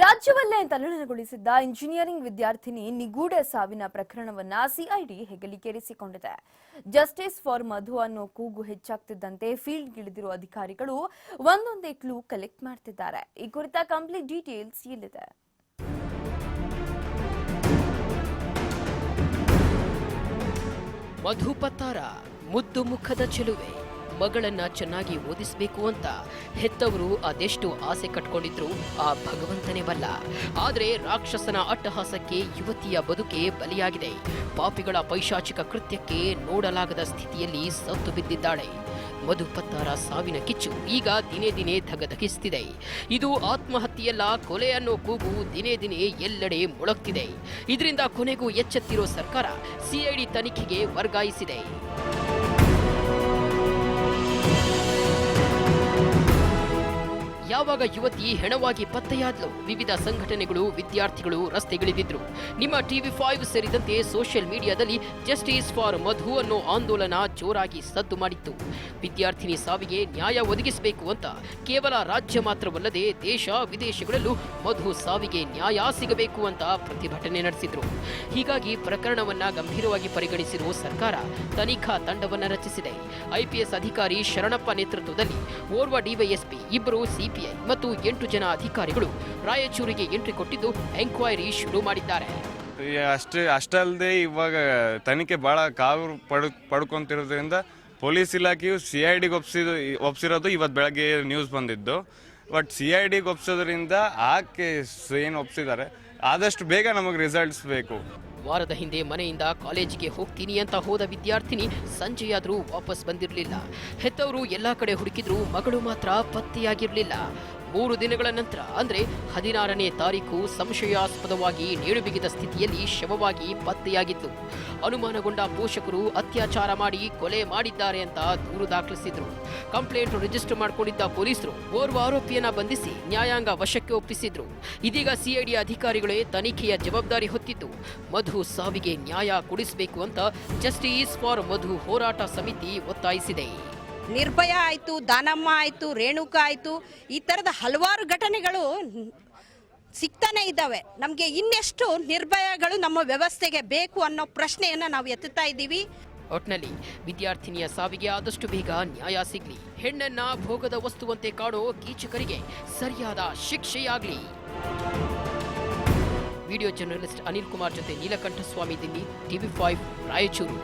ರಾಜ್ಯವಲ್ಲೇ ತಲ್ಲಣಗೊಳಿಸಿದ್ದ engineering ವಿದ್ಯಾರ್ಥಿನಿ ನಿಗೂಢ ಸಾವಿನ ಪ್ರಕರಣವನ್ನ ಸಿಐಡಿ ಹೆಗಲಿಕೇರಿಸಿಕೊಂಡಿದೆ ಜಸ್ಟಿಸ್ ಫಾರ್ ಮಧು ಅನ್ನೋ ಕೂಗು ಹೆಚ್ಚಾಗ್ತಿದ್ದಂತೆ ಫೀಲ್ಡ್ಗಿಳಿದಿರುವ ಅಧಿಕಾರಿಗಳು ಒಂದೊಂದೇ ಕ್ಲೂ ಕಲೆಕ್ಟ್ ಮಾಡ್ತಿದ್ದಾರೆ. ಈ ಕುರಿತ ಕಂಪ್ಲೀಟ್ ಡೀಟೇಲ್ಸ್ ಇಲ್ಲಿದೆ. ಮಧುಪತ್ತಾರ ಮುದ್ದು ಮುಖದ ಚೆಲುವೆ. ಮಗಳನ್ನ ಚೆನ್ನಾಗಿ ಓದಿಸಬೇಕು ಅಂತ ಹೆತ್ತವರು ಅದೆಷ್ಟು ಆಸೆ ಕಟ್ಕೊಂಡಿದ್ರು ಆ ಭಗವಂತನೇ ಬಲ್ಲ. ಆದರೆ ರಾಕ್ಷಸನ ಅಟ್ಟಹಾಸಕ್ಕೆ ಯುವತಿಯ ಬದುಕೆ ಬಲಿಯಾಗಿದೆ. ಪಾಪಿಗಳ ಪೈಶಾಚಿಕ ಕೃತ್ಯಕ್ಕೆ ನೋಡಲಾಗದ ಸ್ಥಿತಿಯಲ್ಲಿ ಸತ್ತು ಬಿದ್ದಿದ್ದಾಳೆ. ಮಧುಪತ್ತಾರ ಸಾವಿನ ಕಿಚ್ಚು ಈಗ ದಿನೇ ದಿನೇ ಧಗಧಗಿಸ್ತಿದೆ. ಇದು ಆತ್ಮಹತ್ಯೆಯಲ್ಲ, ಕೊಲೆ ಅನ್ನೋ ಕೂಗು ದಿನೇ ದಿನೇ ಎಲ್ಲೆಡೆ ಮೊಳಗ್ತಿದೆ. ಇದರಿಂದ ಕೊನೆಗೂ ಎಚ್ಚೆತ್ತಿರೋ ಸರ್ಕಾರ ಸಿಐಡಿ ತನಿಖೆಗೆ ವರ್ಗಾಯಿಸಿದೆ. ಯಾವಾಗ ಯುವತಿ ಹೆಣವಾಗಿ ಪತ್ತೆಯಾದ್ಲು ವಿವಿಧ ಸಂಘಟನೆಗಳು, ವಿದ್ಯಾರ್ಥಿಗಳು ರಸ್ತೆಗಿಳಿದಿದ್ರು. ನಿಮ್ಮ ಟಿವಿ ಫೈವ್ ಸೇರಿದಂತೆ ಸೋಷಿಯಲ್ ಮೀಡಿಯಾದಲ್ಲಿ ಜಸ್ಟಿಸ್ ಫಾರ್ ಮಧು ಅನ್ನೋ ಆಂದೋಲನ ಜೋರಾಗಿ ಸದ್ದು ಮಾಡಿತ್ತು. ವಿದ್ಯಾರ್ಥಿನಿ ಸಾವಿಗೆ ನ್ಯಾಯ ಒದಗಿಸಬೇಕು ಅಂತ ಕೇವಲ ರಾಜ್ಯ ಮಾತ್ರವಲ್ಲದೆ ದೇಶ ವಿದೇಶಗಳಲ್ಲೂ ಮಧು ಸಾವಿಗೆ ನ್ಯಾಯ ಸಿಗಬೇಕು ಅಂತ ಪ್ರತಿಭಟನೆ ನಡೆಸಿದ್ರು. ಹೀಗಾಗಿ ಪ್ರಕರಣವನ್ನ ಗಂಭೀರವಾಗಿ ಪರಿಗಣಿಸಿರುವ ಸರ್ಕಾರ ತನಿಖಾ ತಂಡವನ್ನ ರಚಿಸಿದೆ. ಐಪಿಎಸ್ ಅಧಿಕಾರಿ ಶರಣಪ್ಪ ನೇತೃತ್ವದಲ್ಲಿ ಓರ್ವ ಡಿವೈಎಸ್ಪಿ ಇಬ್ಬರು ಸಿಪಿಐ ಮತ್ತು ಎಂಟು ಜನ ಅಧಿಕಾರಿಗಳು ರಾಯಚೂರಿಗೆ ಎಂಟ್ರಿ ಕೊಟ್ಟಿದ್ದು ಎಂಕ್ವೈರಿ ಶುರು ಮಾಡಿದ್ದಾರೆ. ಅಷ್ಟೇ ಅಷ್ಟಲ್ಲದೆ ಇವಾಗ ತನಿಖೆ ಭಾಳ ಕಾವು ಪಡ್, ಪಡ್ಕೊಂತಿರೋದ್ರಿಂದ ಪೊಲೀಸ್ ಇಲಾಖೆಯು ಸಿ ಐ ಡಿಗೆ ಒಪ್ಸಿದ, ಒಪ್ಸಿರೋದು ಇವತ್ತು ಬೆಳಗ್ಗೆ ನ್ಯೂಸ್ ಬಂದಿದ್ದು. ಬಟ್ ಸಿ ಐ ಡಿಗೆ ಒಪ್ಸೋದ್ರಿಂದ ಆ ಕೇಸ್ ಏನು ಒಪ್ಸಿದ್ದಾರೆ? ಆದಷ್ಟು ಬೇಗ ನಮಗೆ ರಿಸಲ್ಟ್ಸ್ ಬೇಕು. ವಾರದ ಹಿಂದೆ ಮನೆಯಿಂದ ಕಾಲೇಜಿಗೆ ಹೋಗ್ತೀನಿ ಅಂತ ಹೋದ ವಿದ್ಯಾರ್ಥಿನಿ ಸಂಜೆಯಾದರೂ ವಾಪಸ್ ಬಂದಿರಲಿಲ್ಲ. ಹೆತ್ತವರು ಎಲ್ಲ ಕಡೆ ಹುಡುಕಿದ್ರು ಮಗಳು ಮಾತ್ರ ಪತ್ತೆಯಾಗಿರಲಿಲ್ಲ. ಮೂರು ದಿನಗಳ ನಂತರ, ಅಂದರೆ ಹದಿನಾರನೇ ತಾರೀಕು ಸಂಶಯಾಸ್ಪದವಾಗಿ ನೇಣುಬಿಗಿದ ಸ್ಥಿತಿಯಲ್ಲಿ ಶವವಾಗಿ ಪತ್ತೆಯಾಗಿತ್ತು. ಅನುಮಾನಗೊಂಡ ಪೋಷಕರು ಅತ್ಯಾಚಾರ ಮಾಡಿ ಕೊಲೆ ಮಾಡಿದ್ದಾರೆ ಅಂತ ದೂರು ದಾಖಲಿಸಿದ್ರು. ಕಂಪ್ಲೇಂಟ್ ರಿಜಿಸ್ಟರ್ ಮಾಡಿಕೊಂಡಿದ್ದ ಪೊಲೀಸರು ಓರ್ವ ಆರೋಪಿಯನ್ನ ಬಂಧಿಸಿ ನ್ಯಾಯಾಂಗ ವಶಕ್ಕೆ ಒಪ್ಪಿಸಿದ್ರು. ಇದೀಗ ಸಿಐಡಿ ಅಧಿಕಾರಿಗಳೇ ತನಿಖೆಯ ಜವಾಬ್ದಾರಿ ಹೊತ್ತಿದ್ದು, ಮಧು ಸಾವಿಗೆ ನ್ಯಾಯ ಕೊಡಿಸಬೇಕು ಅಂತ ಜಸ್ಟಿಸ್ ಫಾರ್ ಮಧು ಹೋರಾಟ ಸಮಿತಿ ಒತ್ತಾಯಿಸಿದೆ. ನಿರ್ಭಯ ಆಯಿತು, ದಾನಮ್ಮ ಆಯಿತು, ರೇಣುಕಾ ಆಯಿತು, ಈ ಥರದ ಹಲವಾರು ಘಟನೆಗಳು ಸಿಗ್ತಾನೆ ಇದ್ದಾವೆ. ನಮಗೆ ಇನ್ನೆಷ್ಟು ನಿರ್ಭಯಗಳು ನಮ್ಮ ವ್ಯವಸ್ಥೆಗೆ ಬೇಕು ಅನ್ನೋ ಪ್ರಶ್ನೆಯನ್ನು ನಾವು ಎತ್ತುತ್ತಾ ಇದ್ದೀವಿ. ಒಟ್ನಲ್ಲಿ ವಿದ್ಯಾರ್ಥಿನಿಯ ಸಾವಿಗೆ ಆದಷ್ಟು ಬೇಗ ನ್ಯಾಯ ಸಿಗಲಿ. ಹೆಣ್ಣನ್ನ ಭೋಗದ ವಸ್ತುವಂತೆ ಕಾಡೋ ಕೀಚಕರಿಗೆ ಸರಿಯಾದ ಶಿಕ್ಷೆಯಾಗಲಿ. ವಿಡಿಯೋ ಜರ್ನಲಿಸ್ಟ್ ಅನಿಲ್ ಕುಮಾರ್ ಜೊತೆ ನೀಲಕಂಠಸ್ವಾಮಿ ದಿಲ್ಲಿ, ಟಿವಿ ಫೈವ್, ರಾಯಚೂರು.